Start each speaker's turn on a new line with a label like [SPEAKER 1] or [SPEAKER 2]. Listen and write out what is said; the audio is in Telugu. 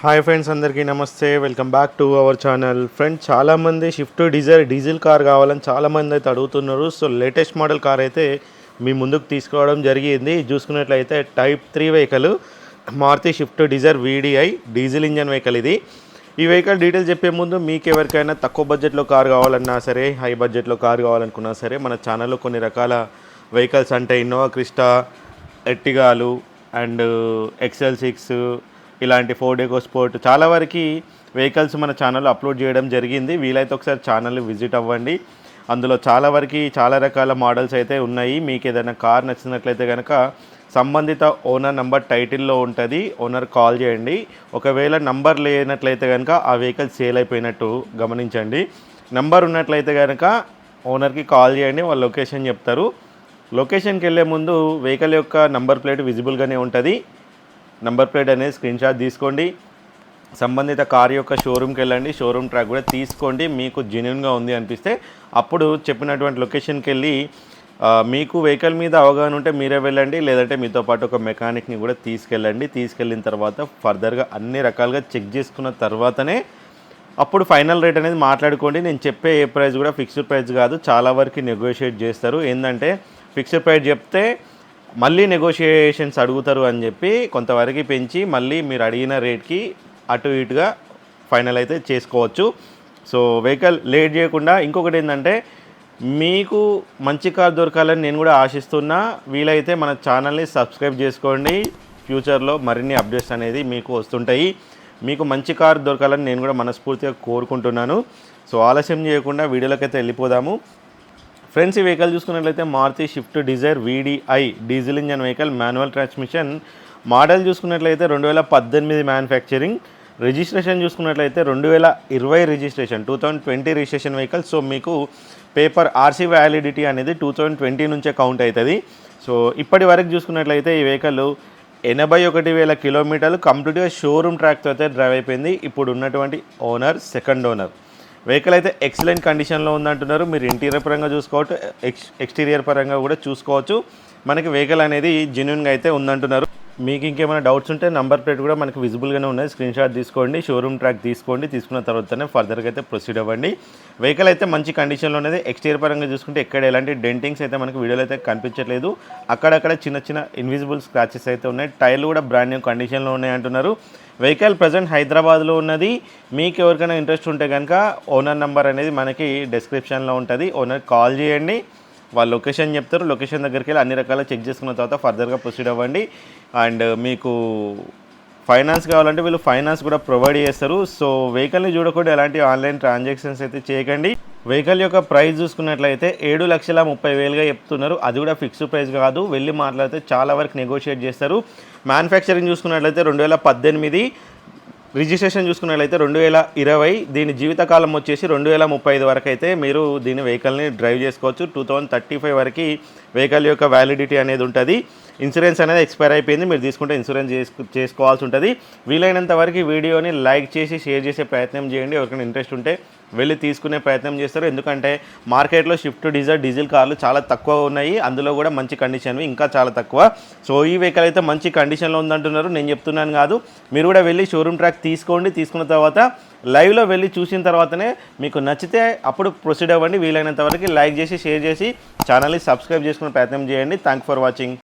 [SPEAKER 1] హాయ్ ఫ్రెండ్స్ అందరికీ నమస్తే. Welcome back to our channel friends చాలామంది షిఫ్ట్ డీజర్ డీజిల్ కార్ కావాలని చాలామంది అయితే అడుగుతున్నారు. సో లేటెస్ట్ మోడల్ కార్ అయితే మీ ముందుకు తీసుకోవడం జరిగింది. చూసుకున్నట్లయితే type three vehicle Maruti Swift Dzire VDI diesel engine vehicle ఇది. ఈ వెహికల్ డీటెయిల్స్ చెప్పే ముందు మీకు ఎవరికైనా తక్కువ బడ్జెట్లో కార్ కావాలన్నా సరే హై బడ్జెట్లో కార్ కావాలనుకున్నా సరే మన ఛానల్లో కొన్ని రకాల వెహికల్స్ అంటే ఇన్నోవా క్రిస్టా ఎట్టిగాలు అండ్ ఎక్సెల్ సిక్స్ ఇలాంటి ఫోర్ డేకో స్పోర్ట్ చాలా వరకు వెహికల్స్ మన ఛానల్లో అప్లోడ్ చేయడం జరిగింది. వీలైతే ఒకసారి ఛానల్ విజిట్ అవ్వండి. అందులో చాలా వరకు చాలా రకాల మోడల్స్ అయితే ఉన్నాయి. మీకు ఏదైనా కార్ నచ్చినట్లయితే కనుక సంబంధిత ఓనర్ నంబర్ టైటిల్లో ఉంటుంది. ఓనర్ కాల్ చేయండి. ఒకవేళ నంబర్ లేనట్లయితే కనుక ఆ వెహికల్ సేల్ అయిపోయినట్టు గమనించండి. నంబర్ ఉన్నట్లయితే కనుక ఓనర్కి కాల్ చేయండి. వాళ్ళ లొకేషన్ చెప్తారు. లొకేషన్కి వెళ్ళే ముందు వెహికల్ యొక్క నంబర్ ప్లేట్ విజిబుల్గానే ఉంటుంది. నంబర్ ప్లేట్ అనేది స్క్రీన్ షాట్ తీసుకోండి. సంబంధిత కార్ యొక్క షోరూమ్కి వెళ్ళండి. షోరూమ్ ట్రాక్ కూడా తీసుకోండి. మీకు జెన్యున్గా ఉంది అనిపిస్తే అప్పుడు చెప్పినటువంటి లొకేషన్కి వెళ్ళి మీకు వెహికల్ మీద అవగాహన ఉంటే మీరే వెళ్ళండి. లేదంటే మీతో పాటు ఒక మెకానిక్ని కూడా తీసుకెళ్ళండి. తీసుకెళ్ళిన తర్వాత ఫర్దర్గా అన్ని రకాలుగా చెక్ చేసుకున్న తర్వాతనే అప్పుడు ఫైనల్ రేట్ అనేది మాట్లాడుకోండి. నేను చెప్పే ఏ ప్రైస్ కూడా ఫిక్స్డ్ ప్రైస్ కాదు. చాలా వరకు నెగోషియేట్ చేస్తారు. ఏంటంటే ఫిక్స్డ్ ప్రైస్ చెప్తే మళ్ళీ నెగోషియేషన్స్ అడుగుతారు అని చెప్పి కొంతవరకు పెంచి మళ్ళీ మీరు అడిగిన రేట్కి అటు ఇటుగా ఫైనల్ అయితే చేసుకోవచ్చు. సో వెహికల్ లేట్ చేయకుండా ఇంకొకటి ఏంటంటే మీకు మంచి కార్ దొరకాలని నేను కూడా ఆశిస్తున్నా. వీలైతే మన ఛానల్ని సబ్స్క్రైబ్ చేసుకోండి. ఫ్యూచర్లో మరిన్ని అప్డేట్స్ అనేది మీకు వస్తుంటాయి. మీకు మంచి కార్ దొరకాలని నేను కూడా మనస్ఫూర్తిగా కోరుకుంటున్నాను. సో ఆలస్యం చేయకుండా వీడియోలోకి అయితే వెళ్ళిపోదాము. ఫ్రెండ్స్ ఈ వెహికల్ చూసుకున్నట్లయితే Maruti Swift Dzire VDI diesel engine vehicle manual transmission model చూసుకున్నట్లయితే రెండు వేల పద్దెనిమిది మ్యానుఫ్యాక్చరింగ్ రిజిస్ట్రేషన్ చూసుకున్నట్లయితే రెండు వేల ఇరవై registration two thousand twenty registration vehicle so మీకు పేపర్ ఆర్సీ వ్యాలిడిటీ అనేది టూ థౌజండ్ ట్వంటీ నుంచే కౌంట్ అవుతుంది. సో ఇప్పటి వరకు చూసుకున్నట్లయితే ఈ వెహికల్ ఎనభై ఒకటి వేల కిలోమీటర్లు కంప్లీట్గా షోరూమ్ ట్రాక్తో అయితే డ్రైవ్ అయిపోయింది. ఇప్పుడు ఉన్నటువంటి ఓనర్ సెకండ్ ఓనర్ వెహికల్ అయితే ఎక్సలెంట్ కండిషన్లో ఉందంటున్నారు. మీరు ఇంటీరియర్ పరంగా చూసుకోవచ్చు ఎక్స్ ఎక్స్టీరియర్ పరంగా కూడా చూసుకోవచ్చు. మనకి వెహికల్ అనేది జెన్యున్గా అయితే ఉందంటున్నారు. మీకు ఇంకేమైనా డౌట్స్ ఉంటే నంబర్ ప్లేట్ కూడా మనకి విజిబుల్గానే ఉన్నది స్క్రీన్ షాట్ తీసుకోండి షోరూమ్ ట్రాక్ తీసుకోండి తీసుకున్న తర్వాతనే ఫర్దర్గా అయితే ప్రొసీడ్ అవ్వండి. వెహికల్ అయితే మంచి కండిషన్లో ఉన్నది ఎక్స్టీరియర్ పరంగా చూసుకుంటే ఎక్కడ ఎలాంటి డెంటింగ్స్ అయితే మనకి వీడియోలో అయితే కనిపించట్లేదు. అక్కడక్కడ చిన్న చిన్న ఇన్విజిబుల్ స్క్రాచెస్ అయితే ఉన్నాయి. టైర్లు కూడా బ్రాండ్ న్యూ కండిషన్లో ఉన్నాయి అంటున్నారు. వెహికల్ ప్రజెంట్ హైదరాబాద్లో ఉన్నది. మీకు ఎవరికైనా ఇంట్రెస్ట్ ఉంటే కనుక ఓనర్ నెంబర్ అనేది మనకి డిస్క్రిప్షన్లో ఉంటుంది. ఓనర్ కాల్ చేయండి. వాళ్ళ లొకేషన్ చెప్తారు. లొకేషన్ దగ్గరికి వెళ్ళి అన్ని రకాల చెక్ చేసుకున్న తర్వాత ఫర్దర్గా ప్రొసీడ్ అవ్వండి. అండ్ మీకు ఫైనాన్స్ కావాలంటే వీళ్ళు ఫైనాన్స్ కూడా ప్రొవైడ్ చేస్తారు. సో వెహికల్ని చూడకుండా ఎలాంటి ఆన్లైన్ ట్రాన్సాక్షన్స్ అయితే చేయకండి. వెహికల్ యొక్క ప్రైస్ చూసుకున్నట్లయితే ఏడు లక్షల ముప్పై వేలుగా చెప్తున్నారు. అది కూడా ఫిక్స్డ్ ప్రైస్ కాదు. వెళ్ళి మాట్లాడితే చాలా వరకు నెగోషియేట్ చేస్తారు. మ్యానుఫ్యాక్చరింగ్ చూసుకున్నట్లయితే రెండు వేల పద్దెనిమిది రిజిస్ట్రేషన్ చూసుకున్నట్లయితే రెండు వేల ఇరవై దీని జీవితకాలం వచ్చేసి రెండు వేల ముప్పై ఐదు వరకు అయితే మీరు దీని వెహికల్ని డ్రైవ్ చేసుకోవచ్చు. టూ థౌజండ్ థర్టీ ఫైవ్ వరకు వెహికల్ యొక్క వ్యాలిడిటీ అనేది ఉంటుంది. ఇన్సూరెన్స్ అనేది ఎక్స్పైర్ అయిపోయింది. మీరు తీసుకుంటే ఇన్సూరెన్స్ చేసుకు చేసుకోవాల్సి ఉంటుంది. వీలైనంత వరకు వీడియోని లైక్ చేసి షేర్ చేసే ప్రయత్నం చేయండి. ఎవరికైనా ఇంట్రెస్ట్ ఉంటే వెళ్ళి తీసుకునే ప్రయత్నం చేస్తారు. ఎందుకంటే మార్కెట్లో షిఫ్ట్ డీజల్ డీజిల్ కార్లు చాలా తక్కువ ఉన్నాయి. అందులో కూడా మంచి కండిషన్వి ఇంకా చాలా తక్కువ. సో ఈ వెహికల్ అయితే మంచి కండిషన్లో ఉందంటున్నారు. నేను చెప్తున్నాను కాదు. మీరు కూడా వెళ్ళి షోరూమ్ ట్రాక్ తీసుకోండి. తీసుకున్న తర్వాత లైవ్లో వెళ్ళి చూసిన తర్వాతనే మీకు నచ్చితే అప్పుడు ప్రొసీడ్ అవ్వండి. వీలైనంత వరకు లైక్ చేసి షేర్ చేసి ఛానల్ని సబ్స్క్రైబ్ చేసుకునే ప్రయత్నం చేయండి. Thank for watching